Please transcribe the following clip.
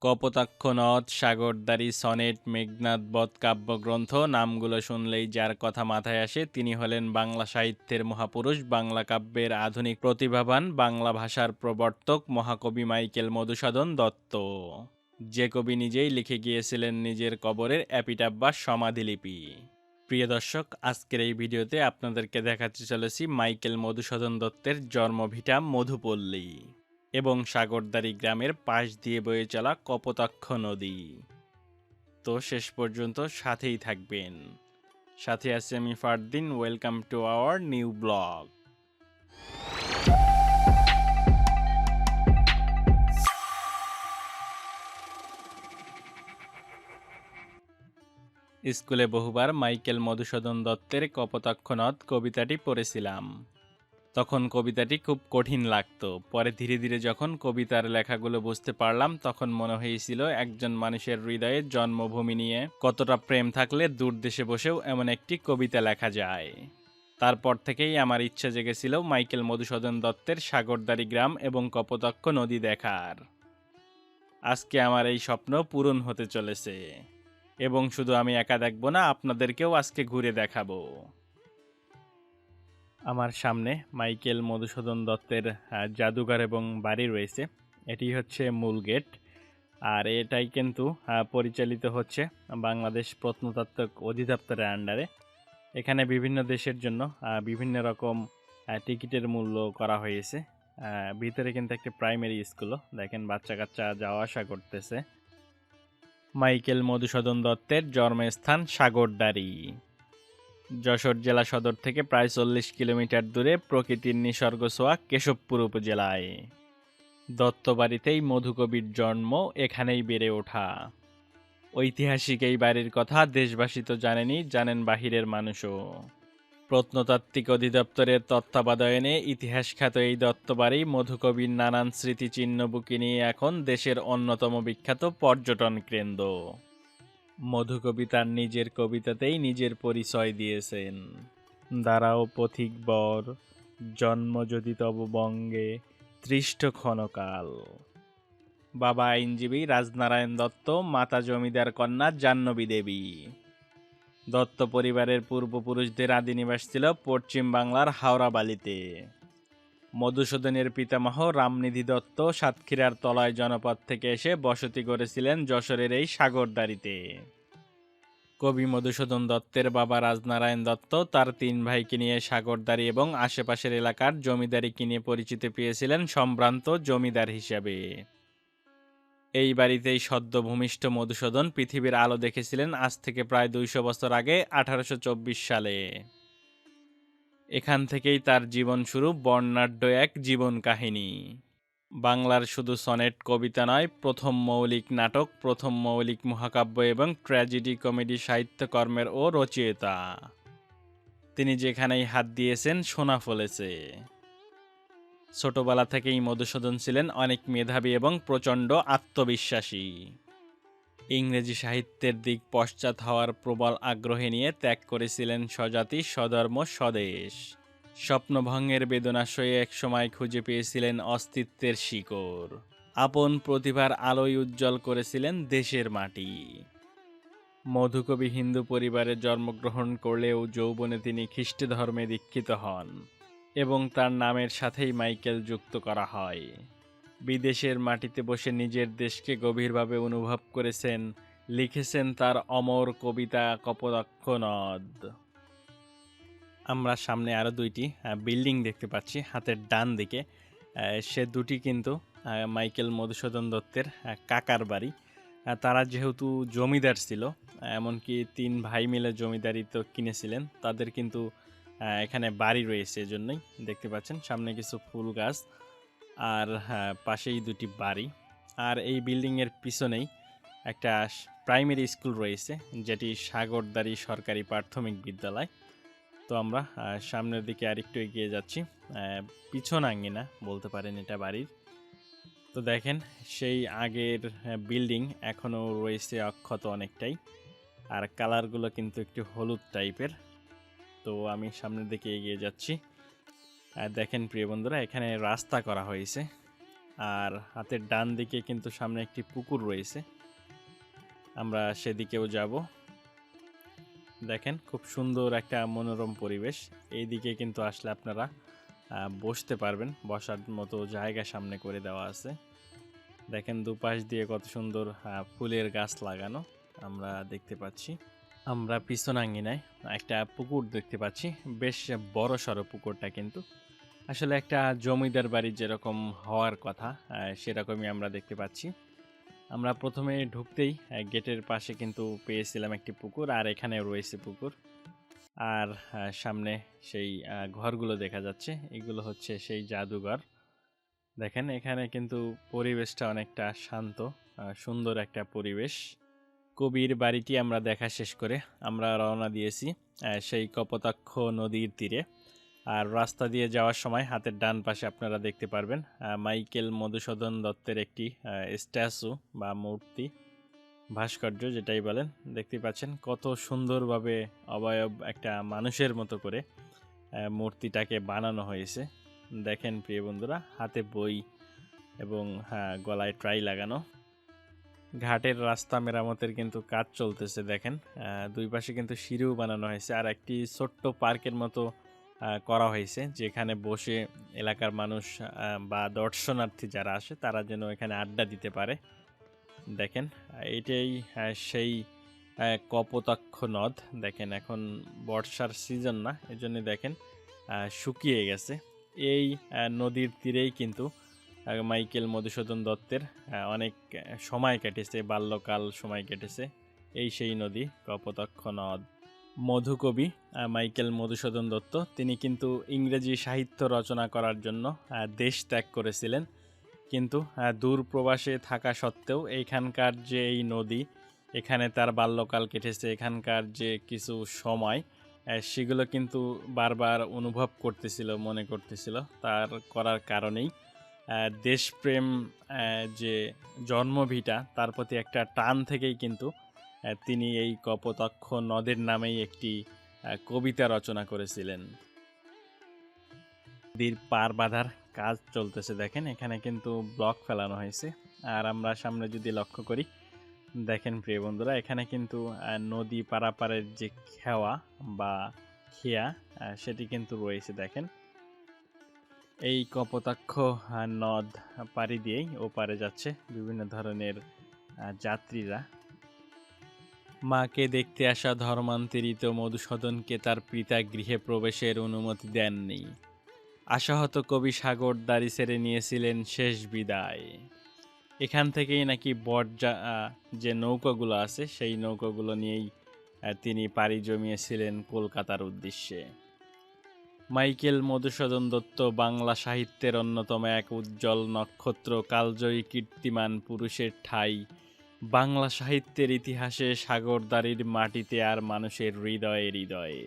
কপোতাক্ষ নদ সাগরদারি সনেট, মেঘনাদ, বধ কাব্যগ্রন্থ নামগুলো শুনলেই যার কথা মাথায় আসে তিনি হলেন বাংলা সাহিত্যের মহাপুরুষ, বাংলা কাব্যের আধুনিক প্রতিভাবান, বাংলা ভাষার প্রবর্তক, মহাকবি মাইকেল মধুসূদন দত্ত। যে কবি নিজেই লিখে গিয়েছিলেন নিজের কবরের অ্যাপিটাপ বা সমাধিলিপি। প্রিয় দর্শক, আজকের এই ভিডিওতে আপনাদেরকে দেখাতে চলেছি মাইকেল মধুসূদন দত্তের জন্মভিটা মধুপল্লী। এবং সাগরদারি গ্রামের পাশ দিয়ে বয়ে চলা কপোতাক্ষ নদী। তো শেষ পর্যন্ত সাথেই থাকবেন। সাথে আছি আমি Fardin, welcome to our new blog. স্কুলে বহুবার মাইকেল মধুসূদন দত্তের কপোতাক্ষ নদ কবিতাটি পড়েছিলাম। তখন কবিতাটি খুব কঠিন লাগতো। পরে ধীরে ধীরে যখন কবিতার লেখাগুলো বুঝতে পারলাম, তখন মনে হয়েছিল একজন মানুষের হৃদয়ে জন্মভূমি নিয়ে কতটা প্রেম থাকলে দূর দেশে বসেও এমন একটি কবিতা লেখা যায়। তারপর থেকেই আমার ইচ্ছা জেগেছিল মাইকেল মধুসূদন দত্তের সাগরদারি গ্রাম এবং কপোতক্ষ নদী দেখার। আজকে আমার এই স্বপ্ন পূরণ হতে চলেছে এবং শুধু আমি একা দেখব না, আপনাদেরকেও আজকে ঘুরে দেখাবো। আমার সামনে মাইকেল মধুসূদন দত্তের জাদুঘর এবং বাড়ি রয়েছে। এটি হচ্ছে মূল গেট। আর এটাই কিন্তু পরিচালিত হচ্ছে বাংলাদেশ প্রত্নতাত্ত্বিক অধিদপ্তরের আন্ডারে এখানে বিভিন্ন দেশের জন্য বিভিন্ন রকম টিকিটের মূল্য করা হয়েছে। ভিতরে কিন্তু একটি প্রাইমারি স্কুলও দেখেন বাচ্চা কাচ্চা যাওয়া আসা করতেছে। মাইকেল মধুসূদন দত্তের জন্মস্থান সাগরদারি যশোর জেলা সদর থেকে প্রায় চল্লিশ কিলোমিটার দূরে প্রকৃতির নিসর্গ ছোঁয়া কেশবপুর উপজেলায়। দত্তবাড়িতেই মধুকবির জন্ম এখানেই বেড়ে ওঠা। ঐতিহাসিক এই বাড়ির কথা দেশবাসী তো জানেনি, জানেন বাহিরের মানুষও। প্রত্নতাত্ত্বিক অধিদপ্তরের তত্ত্বাবধানে ইতিহাসখ্যাত এই দত্তবাড়ি মধুকবির নানান স্মৃতিচিহ্ন বুকি নিয়ে এখন দেশের অন্যতম বিখ্যাত পর্যটন কেন্দ্র। মধুকবি তার নিজের কবিতাতেই নিজের পরিচয় দিয়েছেন। দাঁড়াও পথিক বর, জন্ম যদি তব বঙ্গে, তৃষ্ঠ ক্ষণকাল। বাবা আইনজীবী রাজনারায়ণ দত্ত, মাতা জমিদার কন্যা জাহ্নবী দেবী। দত্ত পরিবারের পূর্বপুরুষদের আদি নিবাস ছিল পশ্চিম বাংলার হাওড়াবালিতে। মধুসূদনের পিতামহ রামনিধি দত্ত সাতক্ষীরার তলায় জনপদ থেকে এসে বসতি করেছিলেন যশোরের এই সাগরদারিতে কবি মধুসূদন দত্তের বাবা রাজনারায়ণ দত্ত তার তিন ভাইকে নিয়ে সাগরদারি এবং আশেপাশের এলাকার জমিদারি কিনে পরিচিতি পেয়েছিলেন সম্ভ্রান্ত জমিদার হিসাবে। এই বাড়িতেই সদ্য ভূমিষ্ঠ মধুসূদন পৃথিবীর আলো দেখেছিলেন আজ থেকে প্রায় দুইশো বছর আগে, আঠারোশো চব্বিশ সালে। এখান থেকেই তার জীবন শুরু বর্ণাঢ্য এক জীবন কাহিনী। বাংলার শুধু সনেট কবিতা নয়, প্রথম মৌলিক নাটক, প্রথম মৌলিক মহাকাব্য এবং ট্র্যাজেডি কমেডি সাহিত্যকর্মের ও রচয়িতা। তিনি যেখানেই হাত দিয়েছেন, সোনা ফলেছে। ছোটবেলা থেকেই মধুসূদন ছিলেন অনেক মেধাবী এবং প্রচণ্ড আত্মবিশ্বাসী। ইংরেজি সাহিত্যের দিক পশ্চাৎ হওয়ার প্রবল আগ্রহে নিয়ে ত্যাগ করেছিলেন স্বজাতি স্বধর্ম স্বদেশ। স্বপ্নভঙ্গের বেদনা সয়ে একসময় খুঁজে পেয়েছিলেন অস্তিত্বের শিকড়। আপন প্রতিভার আলোয় উজ্জ্বল করেছিলেন দেশের মাটি। মধুকবি হিন্দু পরিবারে জন্মগ্রহণ করলেও যৌবনে তিনি খ্রিস্ট ধর্মে দীক্ষিত হন এবং তার নামের সাথেই মাইকেল যুক্ত করা হয়। বিদেশের মাটিতে বসে নিজের দেশকে গভীরভাবে অনুভব করেছেন, লিখেছেন তার অমর কবিতা কপোতাক্ষ নদ আমরা সামনে আরও দুইটি বিল্ডিং দেখতে পাচ্ছি হাতের ডান দিকে। সে দুটি কিন্তু মাইকেল মধুসূদন দত্তের কাকার বাড়ি। তারা যেহেতু জমিদার ছিল এমনকি তিন ভাই মিলে জমিদারি তো কিনেছিলেন, তাদের কিন্তু এখানে বাড়ি রয়েছে এজন্যই। দেখতে পাচ্ছেন সামনে কিছু ফুল গাছ। আর হ্যাঁ, পাশেই দুটি বাড়ি। আর এই বিল্ডিংয়ের পিছনেই একটা প্রাইমারি স্কুল রয়েছে যেটি সাগরদারি সরকারি প্রাথমিক বিদ্যালয়। তো আমরা সামনের দিকে আরেকটু এগিয়ে যাচ্ছি। পিছন আঙ্গিনা বলতে পারেন এটা বাড়ির। তো দেখেন সেই আগের বিল্ডিং এখনও রয়েছে অক্ষত অনেকটাই। আর কালারগুলো কিন্তু একটু হলুদ টাইপের। তো আমি সামনের দিকে এগিয়ে যাচ্ছি। আর দেখেন প্রিয় বন্ধুরা, এখানে রাস্তা করা হয়েছে। আর হাতের ডান দিকে কিন্তু সামনে একটি পুকুর রয়েছে। আমরা সেদিকেও যাব। দেখেন খুব সুন্দর একটা মনোরম পরিবেশ। এই দিকে কিন্তু আসলে আপনারা বসতে পারবেন। বসার মতো জায়গা সামনে করে দেওয়া আছে। দেখেন দুপাশ দিয়ে কত সুন্দর ফুলের গাছ লাগানো আমরা দেখতে পাচ্ছি। আমরা পিছন আঙ্গিনায় একটা পুকুর দেখতে পাচ্ছি। বেশ বড় সড়ো পুকুরটা কিন্তু। আসলে একটা জমিদার বাড়ি যেরকম হওয়ার কথা সেরকমই আমরা দেখতে পাচ্ছি। আমরা প্রথমে ঢুকতেই গেটের পাশে কিন্তু পেয়েছিলাম একটি পুকুর আর এখানে রয়েছে পুকুর। আর সামনে সেই ঘরগুলো দেখা যাচ্ছে। এগুলো হচ্ছে সেই জাদুঘর। দেখেন, এখানে কিন্তু পরিবেশটা অনেকটা শান্ত সুন্দর একটা পরিবেশ। কবির বাড়িটি আমরা দেখা শেষ করে আমরা রওনা দিয়েছি সেই কপোতাক্ষ নদীর তীরে। আর রাস্তা দিয়ে যাওয়ার সময় হাতের ডান পাশে আপনারা দেখতে পারবেন মাইকেল মধুসূদন দত্তের একটি স্ট্যাচু বা মূর্তি, ভাস্কর্য যেটাই বলেন, দেখতে পাচ্ছেন কত সুন্দরভাবে অবয়ব একটা মানুষের মতো করে মূর্তিটাকে বানানো হয়েছে। দেখেন প্রিয় বন্ধুরা, হাতে বই এবং হ্যাঁ গলায় ট্রাই লাগানো। ঘাটের রাস্তা মেরামতের কিন্তু কাজ চলতেছে, দেখেন। দুই পাশে কিন্তু সিঁড়িও বানানো হয়েছে। আর একটি ছোট্ট পার্কের মতো করা হয়েছে, যেখানে বসে এলাকার মানুষ বা দর্শনার্থী যারা আসে, তারা যেন এখানে আড্ডা দিতে পারে। দেখেন, এটাই সেই কপোতাক্ষ নদ। দেখেন, এখন বর্ষার সিজন না এজন্য দেখেন শুকিয়ে গেছে। এই নদীর তীরেই কিন্তু মাইকেল মধুসূদন দত্তের অনেক সময় কেটেছে, বাল্যকাল সময় কেটেছে, এই সেই নদী, কপোতাক্ষ নদ। মধুকবি মাইকেল মধুসূদন দত্ত। তিনি কিন্তু ইংরেজি সাহিত্য রচনা করার জন্য দেশ ত্যাগ করেছিলেন। কিন্তু দূর প্রবাসে থাকা সত্ত্বেও এইখানকার যে এই নদী, এখানে তার বাল্যকাল কেটেছে, এখানকার যে কিছু সময় সেগুলো কিন্তু বারবার অনুভব করতেছিল, মনে করতেছিল। তার করার কারণেই দেশপ্রেম যে জন্মভিটা, তার প্রতি একটা টান থেকেই কিন্তু তিনি এই কপোতাক্ষ নদের নামেই একটি কবিতা রচনা করেছিলেন। নদীর পার বাঁধার কাজ চলতেছে দেখেন, এখানে কিন্তু ব্লক ফেলানো হয়েছে। আর আমরা সামনে যদি লক্ষ্য করি, দেখেন প্রিয় বন্ধুরা, এখানে কিন্তু নদী পারাপারের যে খেওয়া বা খেয়া সেটি কিন্তু রয়েছে দেখেন। এই কপোতাক্ষ নদ পাড়ি দিয়েই ওপারে যাচ্ছে বিভিন্ন ধরনের যাত্রীরা। মাকে দেখতে আসা ধর্মান্তরিত মধুসূদনকে তার পিতা গৃহে প্রবেশের অনুমতি দেননি। আশাহত কবি সাগর দাড়ি ছেড়ে নিয়েছিলেন শেষ বিদায়। এখান থেকেই নাকি বটজা যে নৌকাগুলো আছে, সেই নৌকাগুলো নিয়েই তিনি পাড়ি জমিয়েছিলেন কলকাতার উদ্দেশ্যে। মাইকেল মধুসূদন দত্ত বাংলা সাহিত্যের অন্যতম এক উজ্জ্বল নক্ষত্র, কালজয়ী কীর্তিমান পুরুষের ঠাই বাংলা সাহিত্যের ইতিহাসে সাগরদারির মাটিতে আর মানুষের হৃদয়ে হৃদয়ে।